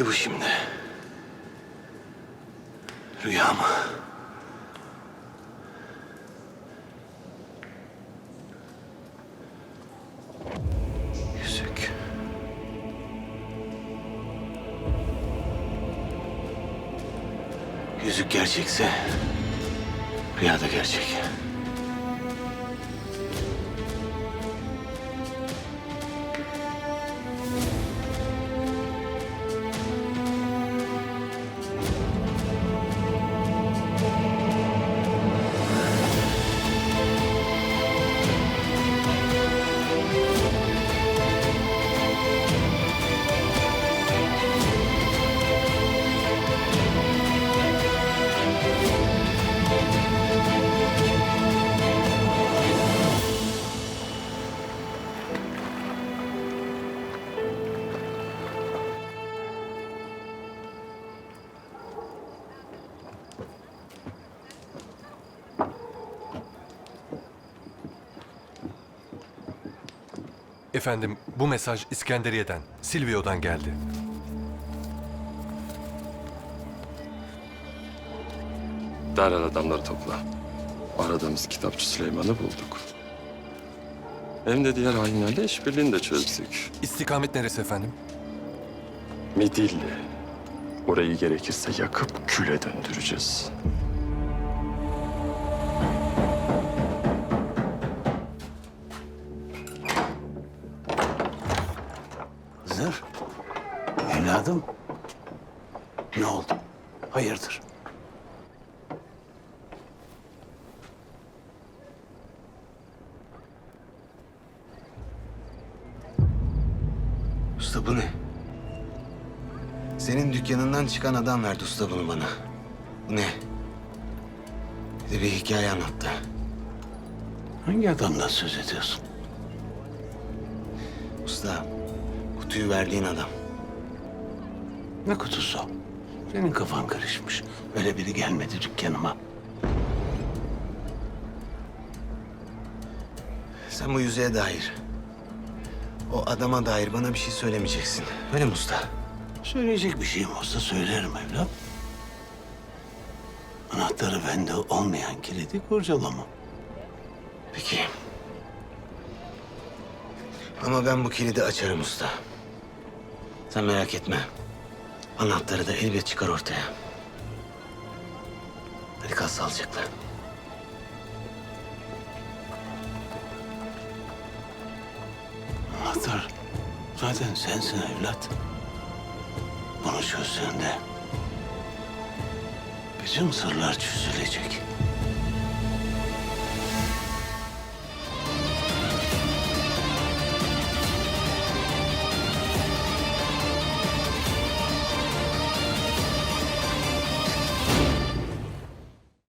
Neydi bu şimdi? Rüya mı? Yüzük. Yüzük gerçekse rüya da gerçek. Efendim, bu mesaj İskenderiye'den, Silvio'dan geldi. Derhal adamları topla. Aradığımız kitapçı Süleyman'ı bulduk. Hem de diğer hainlerle işbirliğini de çözdük. İstikamet neresi efendim? Midilli. Orayı gerekirse yakıp küle döndüreceğiz. Evladım. Ne oldu? Hayırdır? Usta bu ne? Senin dükkanından çıkan adam verdi usta bunu bana. Bu ne? Bir de bir hikaye anlattı. Hangi adamdan söz ediyorsun? Usta, kutuyu verdiğin adam. Ne kutusu? Senin kafan karışmış. Öyle biri gelmedi dükkanıma. Sen bu yüzeye dair, o adama dair bana bir şey söylemeyeceksin. Öyle mi usta? Söyleyecek bir şeyim olsa söylerim evlat. Anahtarı bende olmayan kilidi kurcalama. Peki. Ama ben bu kilidi açarım usta. Sen merak etme. Anahtarı da elbet çıkar ortaya. Hadi kal sağlıcakla. Anahtar zaten sensin evlat. Bunu çözdüğünde bütün sırlar çözülecek.